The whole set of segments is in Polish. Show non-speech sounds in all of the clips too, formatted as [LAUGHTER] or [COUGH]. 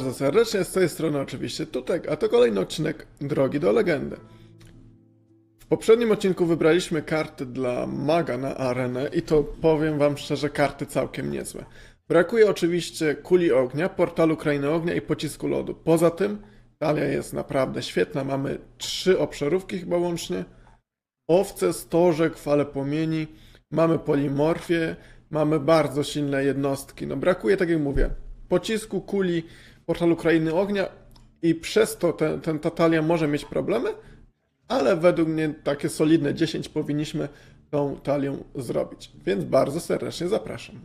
Bardzo serdecznie, z tej strony oczywiście Tutek, a to kolejny odcinek Drogi do Legendy. W poprzednim odcinku wybraliśmy karty dla maga na arenę i to powiem wam szczerze, karty całkiem niezłe. Brakuje oczywiście kuli ognia, portalu krainy ognia i pocisku lodu. Poza tym talia jest naprawdę świetna, mamy trzy obszarówki chyba łącznie. Owce, stożek, fale płomieni, mamy polimorfię, mamy bardzo silne jednostki. No brakuje, tak jak mówię, pocisku, kuli, portalu Krainy Ognia i przez to ten, ten, ta talia może mieć problemy, ale według mnie takie solidne 10 powinniśmy tą talią zrobić. Więc bardzo serdecznie zapraszam.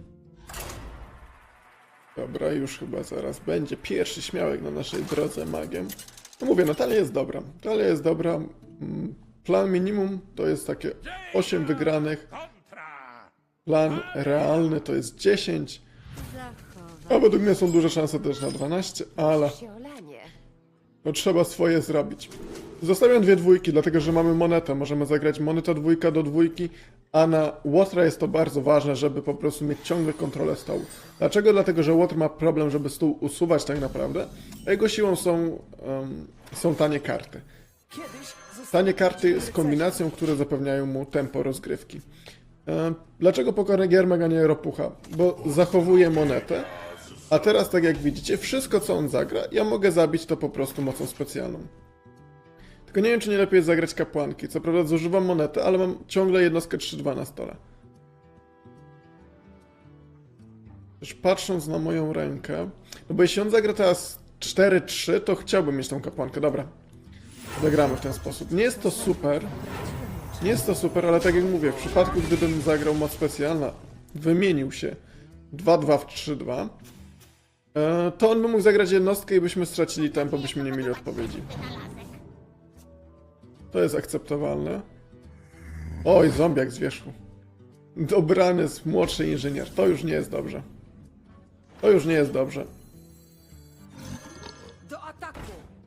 Dobra, już chyba zaraz będzie pierwszy śmiałek na naszej drodze magiem. No mówię, no talia jest dobra. Talia jest dobra. Mm, Plan minimum to jest takie 8 wygranych. Plan realny to jest 10. A według mnie są duże szanse też na 12, ale no trzeba swoje zrobić. Zostawiam dwie dwójki, dlatego że mamy monetę. Możemy zagrać moneta dwójka do dwójki, a na Łotra jest to bardzo ważne, żeby po prostu mieć ciągle kontrolę stołu. Dlaczego? Dlatego, że Łotr ma problem, żeby stół usuwać tak naprawdę, a jego siłą są, em, są tanie karty. Tanie karty z kombinacją, które zapewniają mu tempo rozgrywki. E, Dlaczego pokorny giermek, a nie ropucha? Bo zachowuje monetę, a teraz, tak jak widzicie, wszystko co on zagra, ja mogę zabić to po prostu mocą specjalną. Tylko nie wiem, czy nie lepiej jest zagrać kapłanki. Co prawda zużywam monetę, ale mam ciągle jednostkę 3-2 na stole. Też patrząc na moją rękę, no bo jeśli on zagra teraz 4-3, to chciałbym mieć tą kapłankę. Dobra, zagramy w ten sposób. Nie jest to super, nie jest to super, ale tak jak mówię, w przypadku gdybym zagrał moc specjalna, wymienił się 2-2 w 3-2, e, to on by mógł zagrać jednostkę i byśmy stracili tempo, byśmy nie mieli odpowiedzi. To jest akceptowalne. Oj, zombiak z wierzchu. Dobrany z młodszy inżynier. To już nie jest dobrze. To już nie jest dobrze.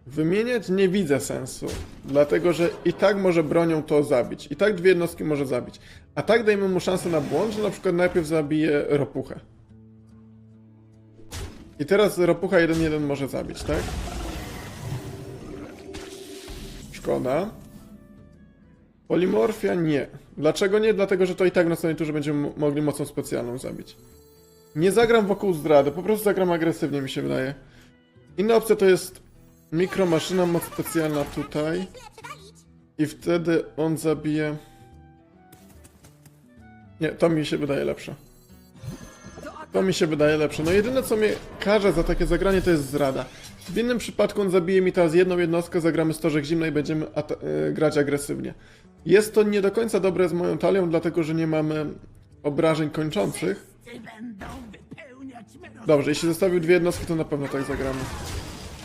Wymieniać nie widzę sensu, dlatego że i tak może bronią to zabić. I tak dwie jednostki może zabić. A tak dajmy mu szansę na błąd, że na przykład najpierw zabije ropuchę. I teraz ropucha 1-1 może zabić, tak? Szkoda. Polimorfia nie. Dlaczego nie? Dlatego, że to i tak na następnej turze będziemy mo- mogli mocą specjalną zabić. Nie zagram wokół zdrady, po prostu zagram agresywnie mi się wydaje. Inna opcja to jest mikromaszyna, moc specjalna tutaj. I wtedy on zabije... Nie, to mi się wydaje lepsze. To mi się wydaje lepsze. No jedyne co mnie karze za takie zagranie to jest zrada. W innym przypadku on zabije mi teraz jedną jednostkę, zagramy stożek zimny i będziemy y, grać agresywnie. Jest to nie do końca dobre z moją talią, dlatego że nie mamy obrażeń kończących. Dobrze, jeśli zostawił dwie jednostki, to na pewno tak zagramy.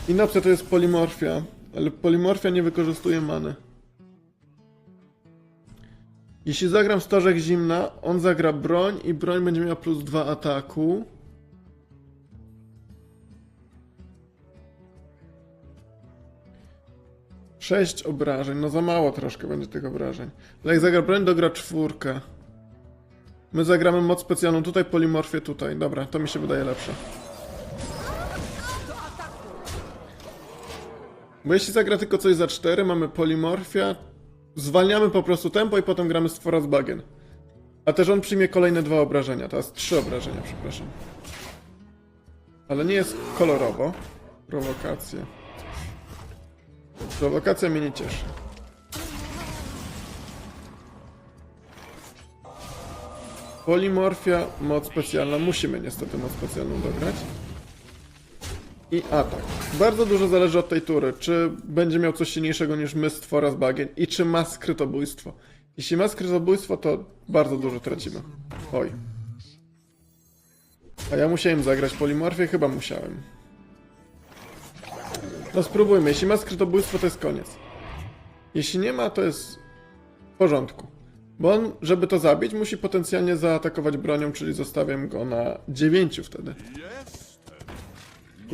Inna opcja to jest polimorfia, ale polimorfia nie wykorzystuje many. Jeśli zagram stożek zimna, on zagra broń i broń będzie miała plus 2 ataku. Sześć obrażeń, no za mało troszkę będzie tych obrażeń. Ale jak zagra broń, dogra czwórkę. My zagramy moc specjalną tutaj, polimorfię tutaj. Dobra, to mi się wydaje lepsze. Bo jeśli zagra tylko coś za 4, mamy polimorfia, zwalniamy po prostu tempo i potem gramy stwora z bagien. A też on przyjmie kolejne dwa obrażenia, teraz trzy obrażenia, przepraszam. Ale nie jest kolorowo. Prowokacje. Prowokacja mnie nie cieszy. Polimorfia, moc specjalna. Musimy niestety moc specjalną dograć. I atak. Bardzo dużo zależy od tej tury, czy będzie miał coś silniejszego niż my stwora z bagien i czy ma skrytobójstwo. Jeśli ma skrytobójstwo, to bardzo dużo tracimy. Oj. A ja musiałem zagrać polimorfię? Chyba musiałem. No spróbujmy. Jeśli ma skrytobójstwo, to jest koniec. Jeśli nie ma, to jest w porządku. Bo on, żeby to zabić, musi potencjalnie zaatakować bronią, czyli zostawiam go na 9 wtedy.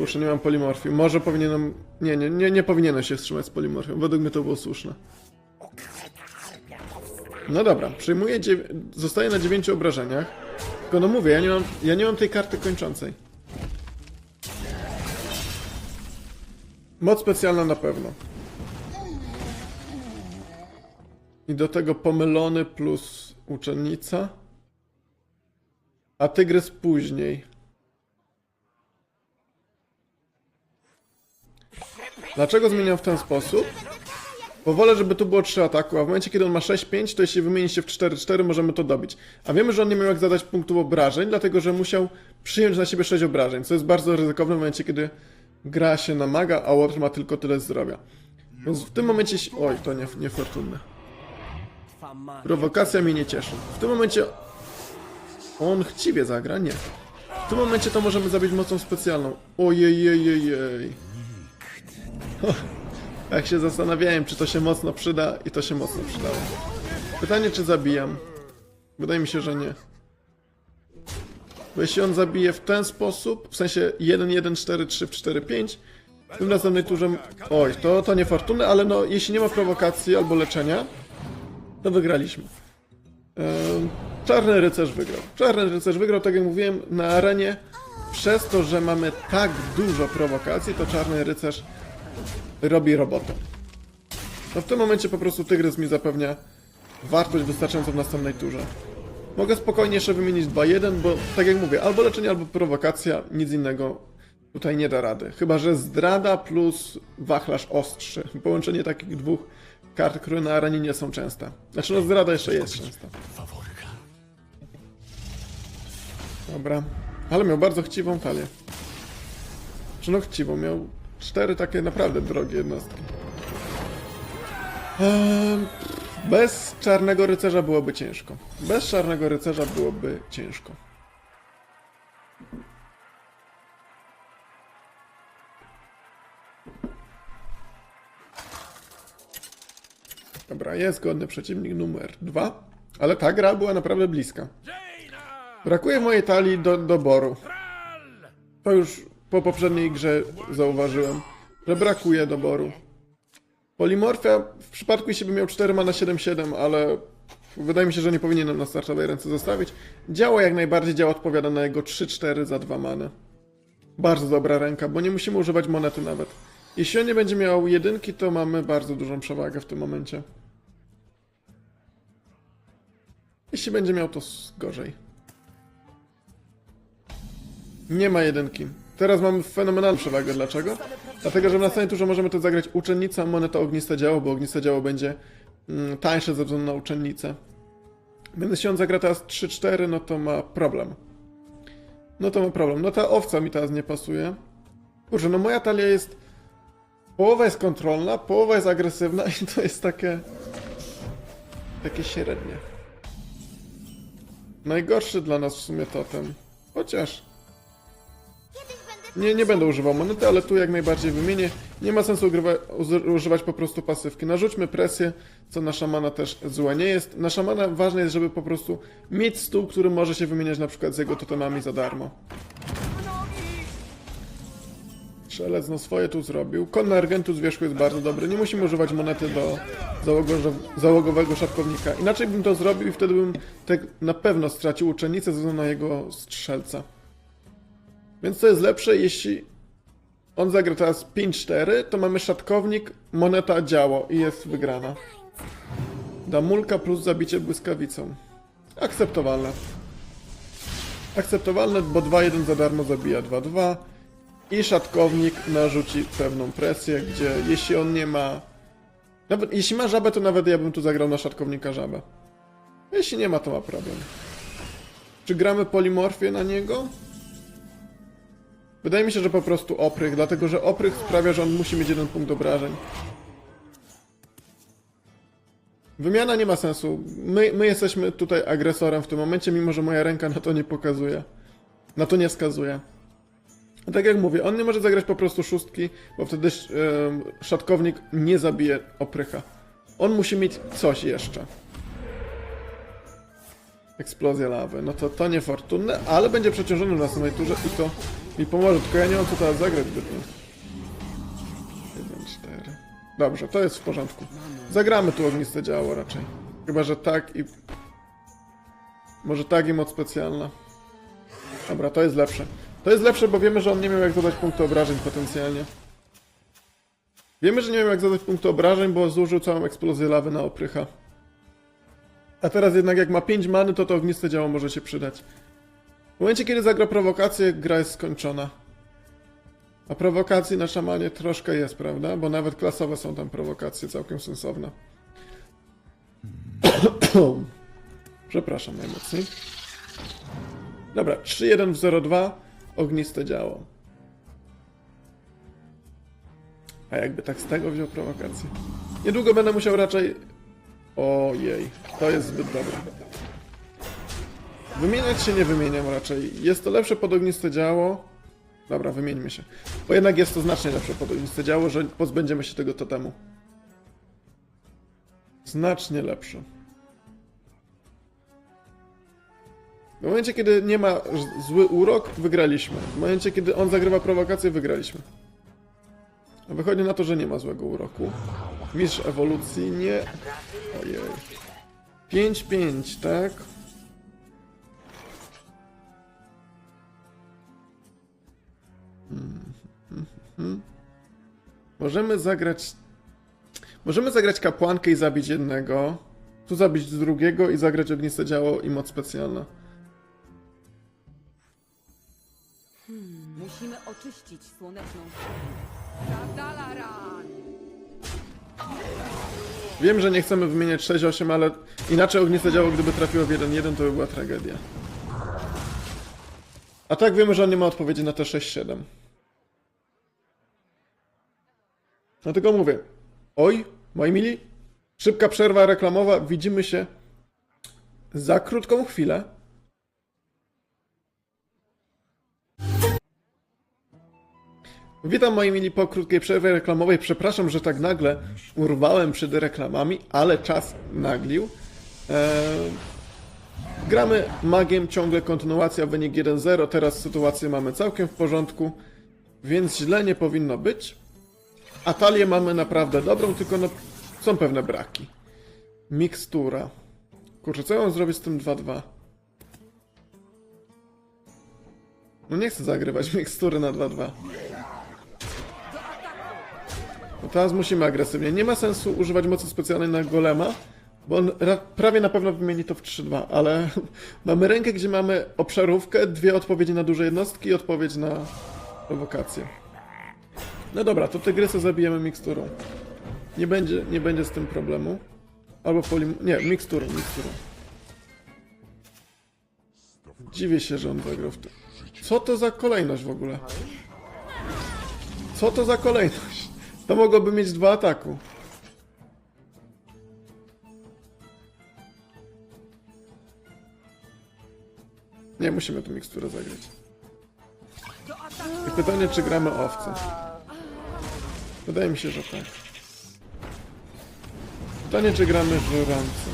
Kurczę, nie mam polimorfii. Może powinienem... Nie, nie, nie, nie powinienem się wstrzymać z polimorfią. Według mnie to było słuszne. No dobra, przyjmuję... Dziew... Zostaję na 9 obrażeniach. Tylko no mówię, ja nie mam, ja nie mam tej karty kończącej. Moc specjalna na pewno. I do tego pomylony plus uczennica. A tygrys później. Dlaczego zmieniam w ten sposób? Bo wolę, żeby tu było 3 ataku, a w momencie, kiedy on ma 6-5, to jeśli wymieni się w 4-4, możemy to dobić. A wiemy, że on nie miał jak zadać punktów obrażeń, dlatego że musiał przyjąć na siebie 6 obrażeń, co jest bardzo ryzykowne w momencie, kiedy gra się na maga, a Watch ma tylko tyle zdrowia. Więc w tym momencie... Oj, to nie, niefortunne. Prowokacja mnie nie cieszy. W tym momencie... On chciwie zagra? Nie. W tym momencie to możemy zabić mocą specjalną. Ojej, jej, jej, jej. Jak się zastanawiałem, czy to się mocno przyda i to się mocno przydało. Pytanie, czy zabijam? Wydaje mi się, że nie. Bo jeśli on zabije w ten sposób, w sensie 1, 1, 4, 3, 4, 5, w tym następnej turze... Oj, to, to niefortunne, ale no, jeśli nie ma prowokacji albo leczenia, to wygraliśmy. Ehm, Czarny rycerz wygrał. Czarny rycerz wygrał, tak jak mówiłem, na arenie. Przez to, że mamy tak dużo prowokacji, to czarny rycerz robi robotę. No w tym momencie po prostu Tygrys mi zapewnia wartość wystarczającą w następnej turze. Mogę spokojnie jeszcze wymienić 2-1, bo tak jak mówię, albo leczenie, albo prowokacja, nic innego tutaj nie da rady. Chyba, że zdrada plus wachlarz ostrzy. Połączenie takich dwóch kart, które na arenie nie są częste. Znaczy no zdrada jeszcze jest częsta. Dobra. Ale miał bardzo chciwą talię. Czy no chciwą, miał cztery takie naprawdę drogie jednostki. Bez czarnego rycerza byłoby ciężko. Bez czarnego rycerza byłoby ciężko. Dobra, jest godny przeciwnik numer dwa, ale ta gra była naprawdę bliska. Brakuje mojej talii do doboru. To już po poprzedniej grze zauważyłem, że brakuje doboru. Polimorfia w przypadku jeśli by miał 4 mana 7-7, ale wydaje mi się, że nie powinienem na startowej ręce zostawić. Działa jak najbardziej, działa odpowiada na jego 3-4 za 2 many. Bardzo dobra ręka, bo nie musimy używać monety nawet. Jeśli on nie będzie miał jedynki, to mamy bardzo dużą przewagę w tym momencie. Jeśli będzie miał, to gorzej. Nie ma jedynki. Teraz mamy fenomenalną przewagę. Dlaczego? Dlatego, że w następnej turze możemy to zagrać uczennica, moneta ogniste działo, bo ogniste działo będzie mm, tańsze ze względu na uczennicę. Więc jeśli on zagra teraz 3-4, no to ma problem. No to ma problem. No ta owca mi teraz nie pasuje. Kurczę, no moja talia jest... Połowa jest kontrolna, połowa jest agresywna i to jest takie... Takie średnie. Najgorszy dla nas w sumie totem. Chociaż... Nie, nie będę używał monety, ale tu jak najbardziej wymienię. Nie ma sensu używać po prostu pasywki. Narzućmy presję, co nasza mana też złe nie jest. Nasza mana ważne jest, żeby po prostu mieć stół, który może się wymieniać na przykład z jego totemami za darmo. Strzelec no swoje tu zrobił. Konny Argentus z wierzchu jest bardzo dobry. Nie musimy używać monety do załogo- załogowego szatkownika. Inaczej bym to zrobił i wtedy bym tak na pewno stracił uczennicę ze względu na jego strzelca. Więc to jest lepsze, jeśli on zagra teraz 5-4, to mamy szatkownik, moneta, działo i jest wygrana. Damulka plus zabicie błyskawicą. Akceptowalne. Akceptowalne, bo 2-1 za darmo zabija 2-2 i szatkownik narzuci pewną presję, gdzie jeśli on nie ma... Nawet jeśli ma żabę, to nawet ja bym tu zagrał na szatkownika żabę. Jeśli nie ma, to ma problem. Czy gramy polimorfię na niego? Wydaje mi się, że po prostu oprych, dlatego że oprych sprawia, że on musi mieć jeden punkt obrażeń. Wymiana nie ma sensu. My, my jesteśmy tutaj agresorem w tym momencie, mimo że moja ręka na to nie pokazuje. Na to nie wskazuje. A tak jak mówię, on nie może zagrać po prostu szóstki, bo wtedy em, szatkownik nie zabije oprycha. On musi mieć coś jeszcze. Eksplozja lawy. No to to niefortunne, ale będzie przeciążony w następnej turze i to mi pomoże. Tylko ja nie mam co teraz zagrać zbytnio. 1, 4. Dobrze, to jest w porządku. Zagramy tu ogniste działo raczej. Chyba, że tak i... Może tak i moc specjalna. Dobra, to jest lepsze. To jest lepsze, bo wiemy, że on nie miał jak zadać punktu obrażeń potencjalnie. Wiemy, że nie wiem jak zadać punktu obrażeń, bo zużył całą eksplozję lawy na oprycha. A teraz jednak jak ma 5 many, to to ogniste działo może się przydać. W momencie, kiedy zagra prowokację, gra jest skończona. A prowokacji na szamanie troszkę jest, prawda? Bo nawet klasowe są tam prowokacje całkiem sensowne. [COUGHS] Przepraszam najmocniej. Dobra, 3-1 w 02, ogniste działo. A jakby tak z tego wziął prowokację? Niedługo będę musiał raczej... Ojej, to jest zbyt dobre. Wymieniać się nie wymieniam raczej. Jest to lepsze pod ogniste działo. Dobra, wymieńmy się. Bo jednak jest to znacznie lepsze pod ogniste działo, że pozbędziemy się tego totemu. Znacznie lepsze. W momencie, kiedy nie ma zły urok, wygraliśmy. W momencie, kiedy on zagrywa prowokację, wygraliśmy. A wychodzi na to, że nie ma złego uroku. Mistrz ewolucji nie. Ojej. 5-5, tak? Możemy zagrać. Możemy zagrać kapłankę i zabić jednego. Tu zabić drugiego i zagrać ogniste działo i moc specjalna. Musimy oczyścić słoneczną stronę. Zadalaran! Wiem, że nie chcemy wymieniać 6-8, ale inaczej ogniste działo, gdyby trafiło w 1-1, to by była tragedia. A tak wiemy, że on nie ma odpowiedzi na te 6-7. Dlatego mówię. Oj, moi mili, szybka przerwa reklamowa. Widzimy się za krótką chwilę. Witam moi mili po krótkiej przerwie reklamowej. Przepraszam, że tak nagle urwałem przed reklamami, ale czas naglił. Eee, gramy magiem, ciągle kontynuacja, wynik 1-0. Teraz sytuację mamy całkiem w porządku, więc źle nie powinno być. A talię mamy naprawdę dobrą, tylko no, są pewne braki. Mikstura. Kurczę, co ja mam zrobić z tym 2-2? No nie chcę zagrywać [LAUGHS] mikstury na 2-2. No teraz musimy agresywnie. Nie ma sensu używać mocy specjalnej na golema, bo on ra- prawie na pewno wymieni to w 3-2, ale [LAUGHS] mamy rękę, gdzie mamy obszarówkę, dwie odpowiedzi na duże jednostki i odpowiedź na prowokację. No dobra, to tygrysy zabijemy miksturą. Nie będzie, nie będzie z tym problemu. Albo polim... Nie, miksturą, miksturą. Dziwię się, że on zagrał w to. Co to za kolejność w ogóle? Co to za kolejność? To mogłoby mieć dwa ataku. Nie, musimy tu miksturę zagrać. I pytanie, czy gramy owce? Wydaje mi się, że tak. Pytanie, czy gramy w rance?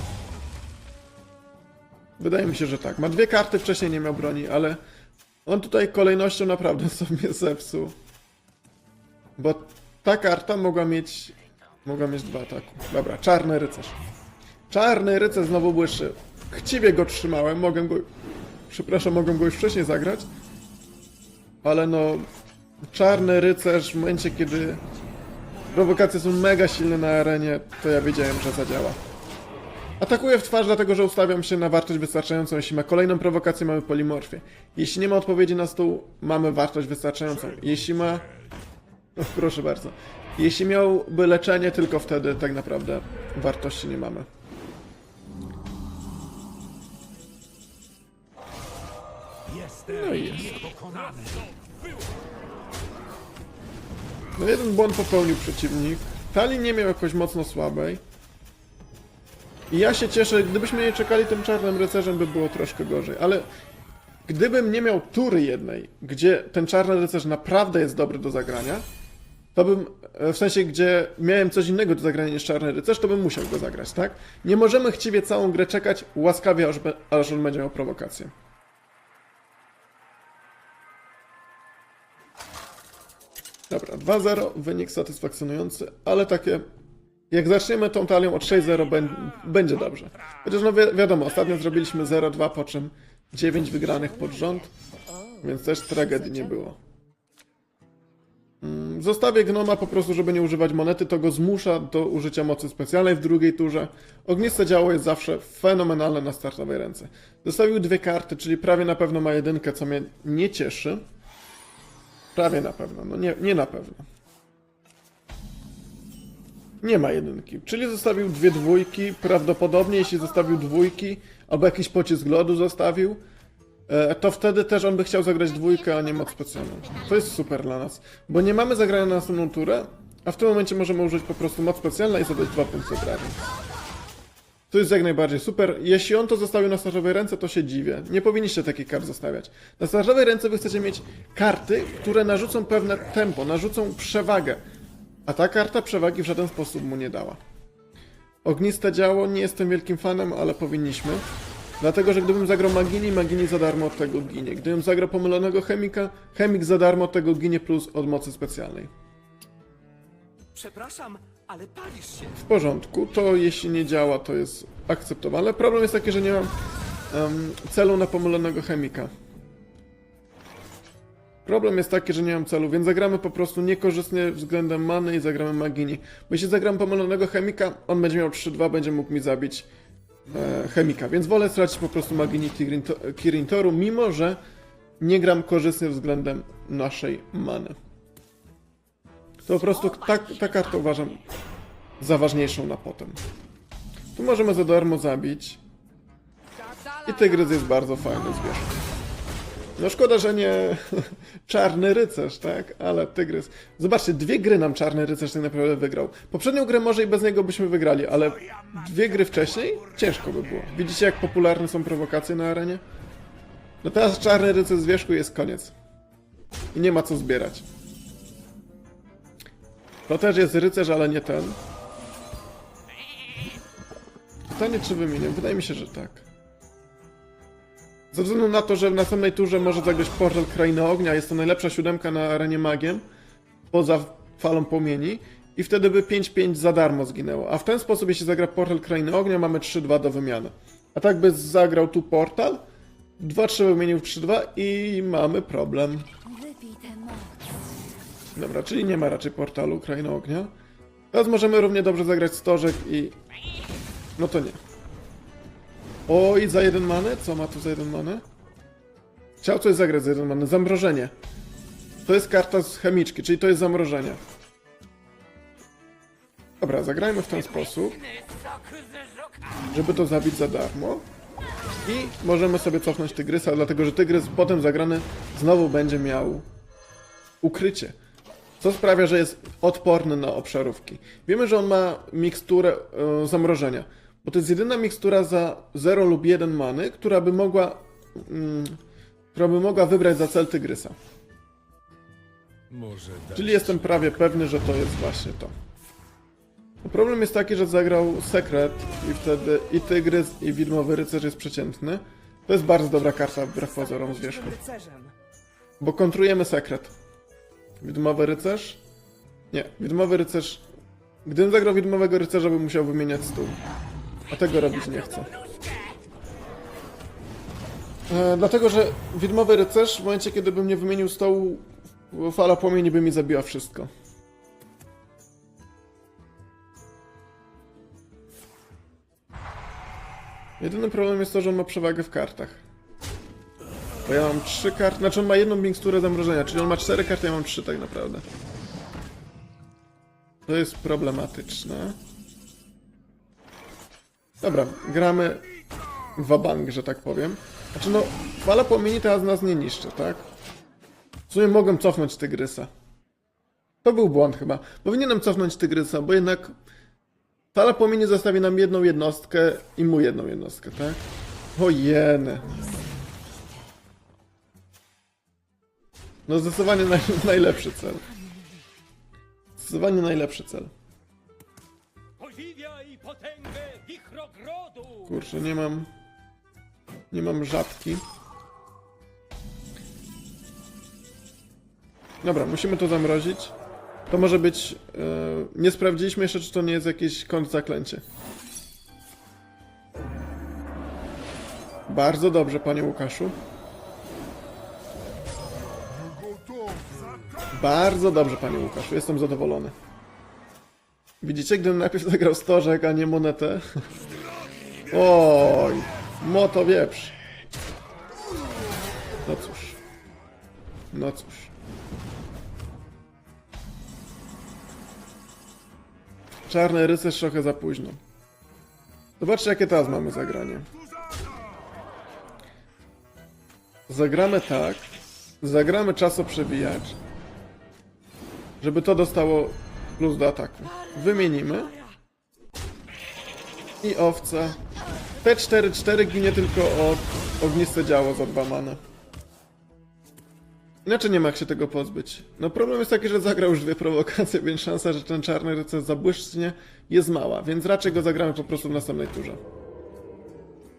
Wydaje mi się, że tak. Ma dwie karty, wcześniej nie miał broni, ale on tutaj kolejnością naprawdę [LAUGHS] sobie zepsuł. Bo ta karta mogła mieć. Mogła mieć dwa ataku. Dobra, czarny rycerz. Czarny rycerz znowu błyszczy. Chciwie go trzymałem, mogę go. Przepraszam, mogę go już wcześniej zagrać. Ale no. Czarny rycerz w momencie, kiedy prowokacje są mega silne na arenie, to ja wiedziałem, że zadziała. Atakuję w twarz, dlatego że ustawiam się na wartość wystarczającą. Jeśli ma kolejną prowokację, mamy polimorfię. Jeśli nie ma odpowiedzi na stół, mamy wartość wystarczającą. Jeśli ma no, proszę bardzo. Jeśli miałby leczenie, tylko wtedy tak naprawdę wartości nie mamy. No i jest. No jeden błąd popełnił przeciwnik. Tali nie miał jakoś mocno słabej. I ja się cieszę, gdybyśmy nie czekali tym czarnym rycerzem, by było troszkę gorzej. Ale gdybym nie miał tury jednej, gdzie ten czarny rycerz naprawdę jest dobry do zagrania, to bym, e, w sensie, gdzie miałem coś innego do zagrania niż czarny rycerz, to bym musiał go zagrać, tak? Nie możemy chciwie całą grę czekać łaskawie, aż, aż on będzie miał prowokację. Dobra, 2-0, wynik satysfakcjonujący, ale takie... Jak zaczniemy tą talią od 6-0, bę- będzie dobrze. Chociaż no wi wiadomo, ostatnio zrobiliśmy 0-2, po czym 9 wygranych pod rząd, więc też tragedii nie było. Mm, Zostawię gnoma po prostu, żeby nie używać monety, to go zmusza do użycia mocy specjalnej w drugiej turze. Ogniste działo jest zawsze fenomenalne na startowej ręce. Zostawił dwie karty, czyli prawie na pewno ma jedynkę, co mnie nie cieszy. Prawie na pewno, no nie, nie na pewno. Nie ma jedynki, czyli zostawił dwie dwójki, prawdopodobnie jeśli zostawił dwójki, albo jakiś pocisk lodu zostawił, e, to wtedy też on by chciał zagrać dwójkę, a nie moc specjalną. To jest super dla nas, bo nie mamy zagrania na następną turę, a w tym momencie możemy użyć po prostu moc specjalna i zadać dwa punkty obrażeń. To jest jak najbardziej super. Jeśli on to zostawił na starzowej ręce, to się dziwię. Nie powinniście takich kart zostawiać. Na starzowej ręce wy chcecie mieć karty, które narzucą pewne tempo, narzucą przewagę. A ta karta przewagi w żaden sposób mu nie dała. Ogniste działo nie jestem wielkim fanem, ale powinniśmy. Dlatego, że gdybym zagrał Magini, Magini za darmo od tego ginie. Gdybym zagrał pomylonego Chemika, Chemik za darmo od tego ginie plus od mocy specjalnej. Przepraszam. W porządku, to jeśli nie działa, to jest akceptowalne. Problem jest taki, że nie mam em, celu na pomylonego Chemika. Problem jest taki, że nie mam celu, więc zagramy po prostu niekorzystnie względem many i zagramy Magini. Bo jeśli zagram pomylonego Chemika, on będzie miał 3-2, będzie mógł mi zabić e, Chemika, więc wolę stracić po prostu Magini Kirin, Kirin Toru, mimo że nie gram korzystnie względem naszej many. To po prostu ta, ta karta uważam za ważniejszą na potem. Tu możemy za darmo zabić. I tygrys jest bardzo fajny zwierzę. No szkoda, że nie [LAUGHS] czarny rycerz, tak? Ale tygrys. Zobaczcie, dwie gry nam czarny rycerz tak naprawdę wygrał. Poprzednią grę może i bez niego byśmy wygrali, ale dwie gry wcześniej ciężko by było. Widzicie, jak popularne są prowokacje na arenie? No teraz czarny rycerz z wierzchu jest koniec. I nie ma co zbierać. To też jest rycerz, ale nie ten. Pytanie, czy wymienię? Wydaje mi się, że tak. Ze względu na to, że w następnej turze może zagrać Portal Krainy Ognia, jest to najlepsza siódemka na arenie magiem, poza falą płomieni, i wtedy by 5-5 za darmo zginęło. A w ten sposób, jeśli zagra Portal Krainy Ognia, mamy 3-2 do wymiany. A tak by zagrał tu Portal, 2-3 wymienił w 3-2 i mamy problem. Dobra, czyli nie ma raczej portalu Krainy Ognia. Teraz możemy równie dobrze zagrać Stożek i... No to nie. Oj, za jeden manę? Co ma tu za jeden manę? Chciał coś zagrać za jeden manę. Zamrożenie. To jest karta z chemiczki, czyli to jest zamrożenie. Dobra, zagrajmy w ten sposób, żeby to zabić za darmo. I możemy sobie cofnąć Tygrysa, dlatego że Tygrys potem zagrany znowu będzie miał ukrycie. Co sprawia, że jest odporny na obszarówki. Wiemy, że on ma miksturę e, zamrożenia, bo to jest jedyna mikstura za 0 lub 1 many, która by mogła mm, która by mogła wybrać za cel Tygrysa. Czyli jestem prawie pewny, że to jest właśnie to. Problem jest taki, że zagrał sekret i wtedy i Tygrys i Widmowy Rycerz jest przeciętny. To jest bardzo dobra karta wbrew pozorom z wierzchu. Bo kontrujemy sekret. Widmowy rycerz? Nie, widmowy rycerz. Gdybym zagrał widmowego rycerza, bym musiał wymieniać stół. A tego robić nie chcę. E, dlatego, że widmowy rycerz w momencie, kiedy bym nie wymienił stołu, fala płomieni by mi zabiła wszystko. Jedyny problem jest to, że on ma przewagę w kartach. Bo ja mam trzy karty, znaczy on ma jedną miksturę zamrożenia, czyli on ma cztery karty, ja mam trzy tak naprawdę. To jest problematyczne. Dobra, gramy wabank, że tak powiem. Znaczy no, fala płomieni teraz nas nie niszczy, tak? W sumie mogłem cofnąć Tygrysa. To był błąd chyba. Powinienem cofnąć Tygrysa, bo jednak fala płomieni zostawi nam jedną jednostkę i mu jedną jednostkę, tak? O jeny. No zdecydowanie naj, najlepszy cel. Zdecydowanie najlepszy cel. Kurczę, nie mam... Nie mam rzadki. Dobra, musimy to zamrozić. To może być... e, nie sprawdziliśmy jeszcze, czy to nie jest jakieś kąt zaklęcie. Bardzo dobrze, panie Łukaszu. Bardzo dobrze, panie Łukaszu, jestem zadowolony. Widzicie, gdybym najpierw [LAUGHS] zagrał stożek, a nie monetę? [LAUGHS] Oj, moto wieprz. No cóż. No cóż. Czarny rycerz trochę za późno. Zobaczcie, jakie teraz mamy zagranie. Zagramy tak. Zagramy czasoprzebijacz. Żeby to dostało plus do ataku. Wymienimy. I owca. T4-4 ginie tylko od ogniste działo za dwa mana. Inaczej nie ma jak się tego pozbyć. No problem jest taki, że zagrał już dwie prowokacje, więc szansa, że ten czarny rycerz zabłyszcznie jest mała, więc raczej go zagramy po prostu w następnej turze.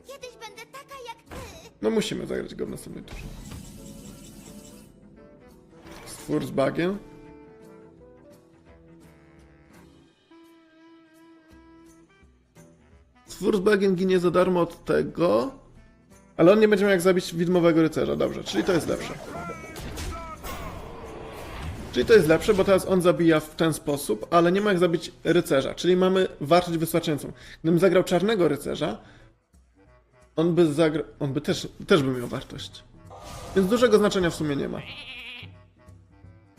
Kiedyś będę taka jak ty. No musimy zagrać go w następnej turze. Stwór z bagiem. Bagiem ginie za darmo od tego, ale on nie będzie miał jak zabić widmowego rycerza. Dobrze, czyli to jest lepsze. Czyli to jest lepsze, bo teraz on zabija w ten sposób, ale nie ma jak zabić rycerza, czyli mamy wartość wystarczającą. Gdybym zagrał czarnego rycerza, on by zagrał. On by też, też by miał wartość. Więc dużego znaczenia w sumie nie ma.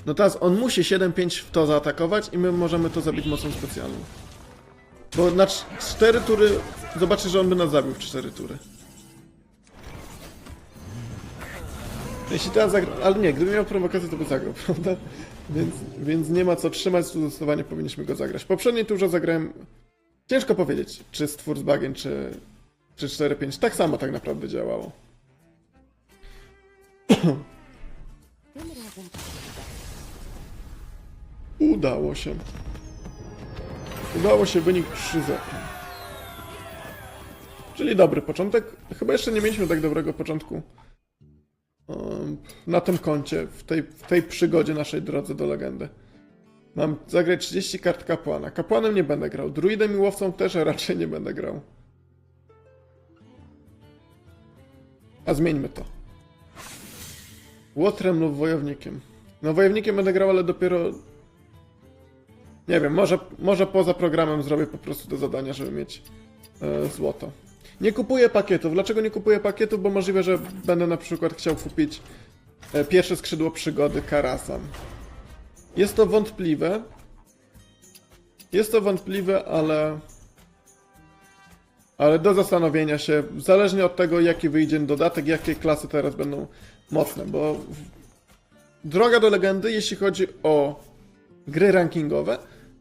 No teraz on musi 7-5 w to zaatakować i my możemy to zabić mocą specjalną. Bo na 4 tury zobaczy, że on by nas zabił w 4 tury. Jeśli teraz zagra... Ale nie, gdyby miał prowokację, to by zagrał, [LAUGHS] prawda? Więc, więc nie ma co trzymać, tu zdecydowanie powinniśmy go zagrać. W poprzedniej turze zagrałem... Ciężko powiedzieć, czy stwór z bagien, czy, czy 4-5. Tak samo tak naprawdę działało. Udało się. Udało się wynik 3-0. Czyli dobry początek. Chyba jeszcze nie mieliśmy tak dobrego początku na tym koncie, w tej, w tej przygodzie naszej drodze do legendy. Mam zagrać 30 kart kapłana. Kapłanem nie będę grał. Druidem i łowcą też raczej nie będę grał. A zmieńmy to. Łotrem lub wojownikiem. No wojownikiem będę grał, ale dopiero nie wiem, może, może poza programem zrobię po prostu te zadania, żeby mieć e, złoto. Nie kupuję pakietów. Dlaczego nie kupuję pakietów? Bo możliwe, że będę na przykład chciał kupić e, pierwsze skrzydło przygody Karasam. Jest to wątpliwe. Jest to wątpliwe, ale. Ale do zastanowienia się, zależnie od tego, jaki wyjdzie dodatek, jakie klasy teraz będą mocne, bo droga do legendy, jeśli chodzi o gry rankingowe,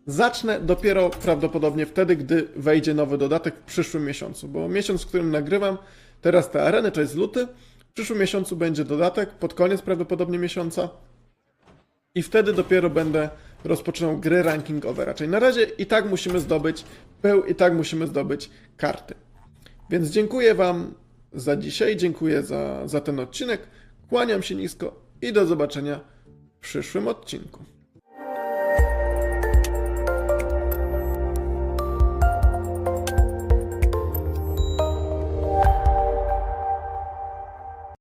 zacznę dopiero prawdopodobnie wtedy, gdy wejdzie nowy dodatek w przyszłym miesiącu, bo miesiąc, w którym nagrywam teraz te areny, to jest luty, w przyszłym miesiącu będzie dodatek, pod koniec prawdopodobnie miesiąca i wtedy dopiero będę rozpoczynał gry rankingowe raczej. Na razie i tak musimy zdobyć pył, i tak musimy zdobyć karty. Więc dziękuję Wam za dzisiaj, dziękuję za, za ten odcinek, kłaniam się nisko i do zobaczenia w przyszłym odcinku.